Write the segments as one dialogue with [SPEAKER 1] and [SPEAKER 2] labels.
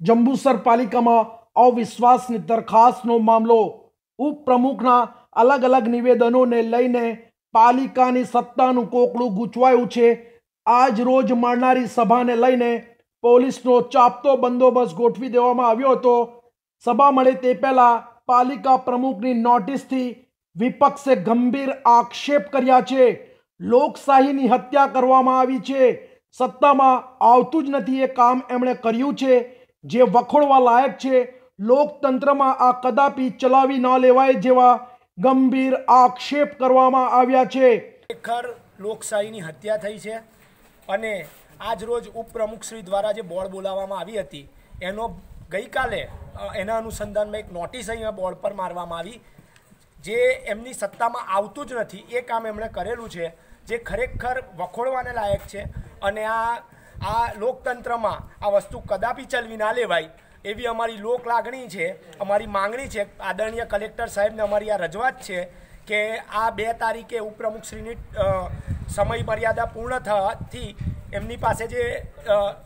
[SPEAKER 1] જંબુસર પાલિકામાં અવિશ્વાસની દરખાસ્તનો મામલો. ઉપપ્રમુખના અલગ અલગ નિવેદનોને લઈને પાલિકાની સત્તાનું કોકડું ગૂંચવાયું છે. આજ રોજ મળનારી સભાને લઈને પોલીસનો ચાપતો બંદોબસ્ત ગોઠવી દેવામાં આવ્યો હતો. સભા મળે તે પહેલાં પાલિકા પ્રમુખની નોટિસથી વિપક્ષે ગંભીર આક્ષેપ કર્યા છે. લોકશાહીની હત્યા કરવામાં આવી છે. સત્તામાં આવતું જ નથી એ કામ એમણે કર્યું છે. જે વખોડવા લાયક છે, લોકતંત્રમાં આ કદાપી ચલાવી ન લેવાય જેવા ગંભીર આક્ષેપ કરવામાં આવ્યા છે.
[SPEAKER 2] ખરેખર લોકશાહીની હત્યા થઈ છે અને આજ રોજ ઉપપ્રમુખશ્રી દ્વારા જે બોર્ડ બોલાવવામાં આવી હતી, એનો ગઈકાલે એના અનુસંધાનમાં એક નોટિસ અહીંયા બોર્ડ પર મારવામાં આવી, જે એમની સત્તામાં આવતું જ નથી, એ કામ એમણે કરેલું છે, જે ખરેખર વખોડવાને લાયક છે. અને આ આ લોકતંત્રમાં આ વસ્તુ કદાપી ચલવી ના લેવાય એવી અમારી લોક લાગણી છે, અમારી માંગણી છે. આદરણીય કલેક્ટર સાહેબને અમારી આ રજૂઆત છે કે આ બે તારીખે ઉપપ્રમુખશ્રીની સમય મર્યાદા પૂર્ણ થવાથી એમની પાસે જે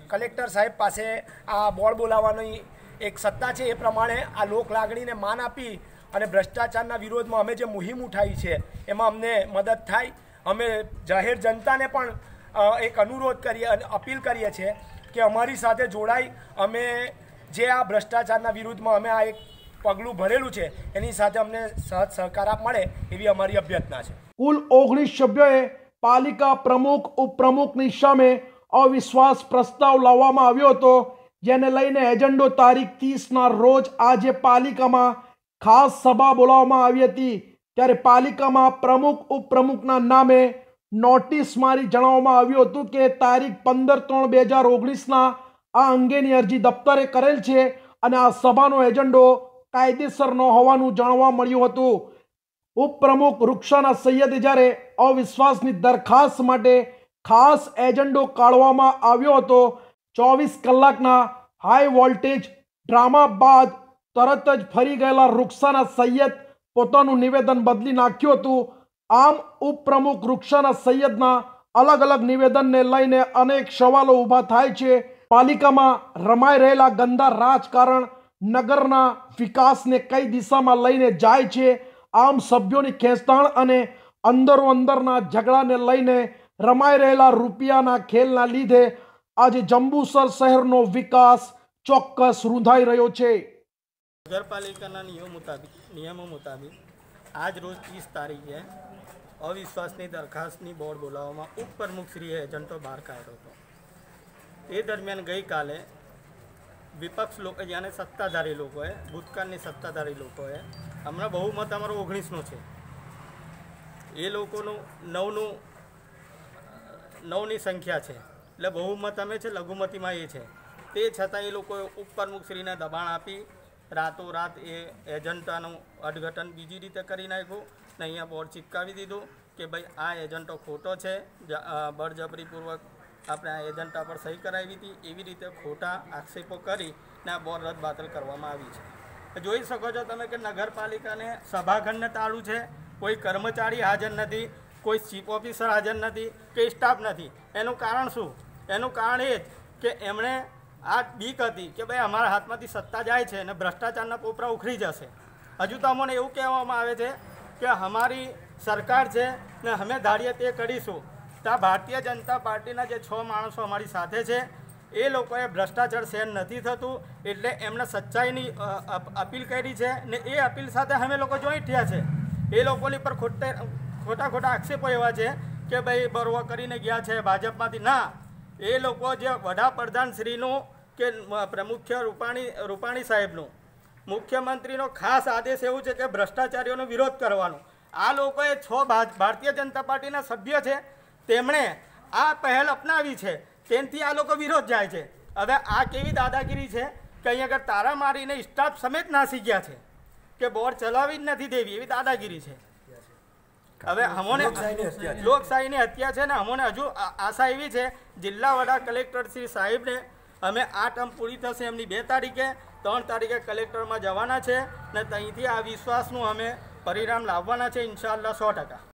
[SPEAKER 2] કલેક્ટર સાહેબ પાસે આ બોર્ડ બોલાવવાની એક સત્તા છે એ પ્રમાણે આ લોક લાગણીને માન આપી અને ભ્રષ્ટાચારના વિરોધમાં અમે જે મુહિમ ઉઠાવી છે, એમાં અમને મદદ થાય. અમે જાહેર જનતાને પણ એક અનુરોધ કરીએ અને અપીલ કરીએ છીએ કે અમારી સાથે જોડાઈ અમે જે આ ભ્રષ્ટાચારના વિરુદ્ધમાં અમે આ એક પગલું ભરેલું છે, એની સાથે અમને સહજ સહકાર આપ મળે એવી અમારી અભ્યર્થના છે.
[SPEAKER 1] કુલ ઓગણીસ સભ્યોએ પાલિકા પ્રમુખ, ઉપપ્રમુખની સામે અવિશ્વાસ પ્રસ્તાવ લાવવામાં આવ્યો હતો, જેને લઈને એજન્ડો તારીખ ત્રીસના રોજ આજે પાલિકામાં ખાસ સભા બોલાવવામાં આવી હતી. ત્યારે પાલિકામાં પ્રમુખ, ઉપપ્રમુખના નામે નોટિસ મારી જણાવવામાં આવ્યું હતું કે તારીખ પંદર ત્રણ બે હજાર ઓગણીસના આ અંગેની અરજી દફતરે કરેલ છે અને આ સભાનો એજન્ડો કાયદેસર ન હોવાનું જાણવા મળ્યું હતું. ઉપપ્રમુખ રૂક્ષાના સૈયદે જ્યારે અવિશ્વાસની દરખાસ્ત માટે ખાસ એજન્ડો કાઢવામાં આવ્યો હતો, ચોવીસ કલાકના હાઈ વોલ્ટેજ ડ્રામા બાદ તરત જ ફરી ગયેલા રૂક્ષાના સૈયદ પોતાનું નિવેદન બદલી નાખ્યું હતું. આમ ઉપપ્રમુખ રૂક્ષાના સૈયદના અલગ અલગ નિવેદનને લઈને અનેક સવાલો ઊભા થાય છે. પાલિકામાં રમાઈ રહેલા ગંદા રાજકારણ નગરના વિકાસને કઈ દિશામાં લઈને જાય છે? આમ સભ્યોની ખેંચતાણ અને અંદરો અંદરના ઝઘડાને લઈને રમાઈ રહેલા રૂપિયાના ખેલના લીધે આજે જંબુસર શહેરનો વિકાસ ચોક્કસ રૂંધાઈ રહ્યો છે.
[SPEAKER 3] નગરપાલિકાના નિયમો મુતાબિક નિયમો મુતાબિક આજ રોજ ત્રીસ તારીખે અવિશ્વાસની દરખાસ્તની બોર્ડ બોલાવવામાં ઉપપ્રમુખશ્રીએ એજન્ટો બહાર કાઢ્યો હતો. તે દરમિયાન ગઈકાલે વિપક્ષ લોકો જાણે સત્તાધારી લોકોએ, ભૂતકાળની સત્તાધારી લોકોએ, હમણાં બહુમત અમારો ઓગણીસનો છે. એ લોકોનું નવનું, નવની સંખ્યા છે. એટલે બહુમત અમે છે, લઘુમતીમાં એ છે. તે છતાં એ લોકોએ ઉપપ્રમુખશ્રીને દબાણ આપી રાતોરાત એ એજન્ટાનું અર્થઘટન બીજી રીતે કરી નાખ્યું ને અહીંયા બોર્ડ ચિપકાવી દીધું કે ભાઈ આ એજન્ટો ખોટો છે બળજબરીપૂર્વક આપણે આ એજન્ટા પર સહી કરાવી હતી, એવી રીતે ખોટા આક્ષેપો કરી ને આ બોર્ડ રદબાતલ કરવામાં આવી છે. જોઈ શકો છો તમે કે નગરપાલિકાને સભાખંડને તાળું છે, કોઈ કર્મચારી હાજર નથી, કોઈ ચીફ ઓફિસર હાજર નથી કે સ્ટાફ નથી. એનું કારણ શું? એનું કારણ એ જ કે એમણે આ બીક હતી કે ભાઈ અમારા હાથમાંથી સત્તા જાય છે અને ભ્રષ્ટાચારના પોપરા ઉખડી જશે. હજુ તો અમને એવું કહેવામાં આવે છે કે અમારી સરકાર છે ને અમે ધારીએ તે કરીશું. તો આ ભારતીય જનતા પાર્ટીના જે છ માણસો અમારી સાથે છે, એ લોકોએ ભ્રષ્ટાચાર સહન નથી થતું, એટલે એમને સચ્ચાઈની અપીલ કરી છે ને એ અપીલ સાથે અમે લોકો જોઈ થયા છે. એ લોકોની પર ખોટે, ખોટા ખોટા આક્ષેપો એવા છે કે ભાઈ બરવા કરીને ગયા છે, ભાજપમાંથી. ના એ લોકો જે વડાપ્રધાન શ્રીનું કે મુખ્ય રૂપાણી રૂપાણી સાહેબનું, મુખ્યમંત્રીનો ખાસ આદેશ એવું છે કે ભ્રષ્ટાચારીઓનો વિરોધ કરવાનો. આ લોકોએ છ ભારતીય જનતા પાર્ટીના સભ્ય છે, તેમણે આ પહેલ અપનાવી છે, તેનાથી આ લોકો વિરોધ જાય છે. હવે આ કેવી દાદાગીરી છે કે અહીંયા આગળ તારા મારીને સ્ટાફ સમેત નાસી ગયા છે, કે બોર્ડ ચલાવી જ નથી દેવી એવી દાદાગીરી છે. હવે અમોને લોકશાહીની હત્યા છે. ને અમોને હજુ આશા એવી છે જિલ્લા વડા કલેક્ટર શ્રી સાહેબને અમે આ ટર્મ પૂરી થશે એમની બે તારીખે ત્રણ તારીખે કલેક્ટરમાં જવાના છે ને ત્યાંથી આ વિશ્વાસનું અમે પરિણામ લાવવાના છે ઇન્શાલ્લાહ સો ટકા.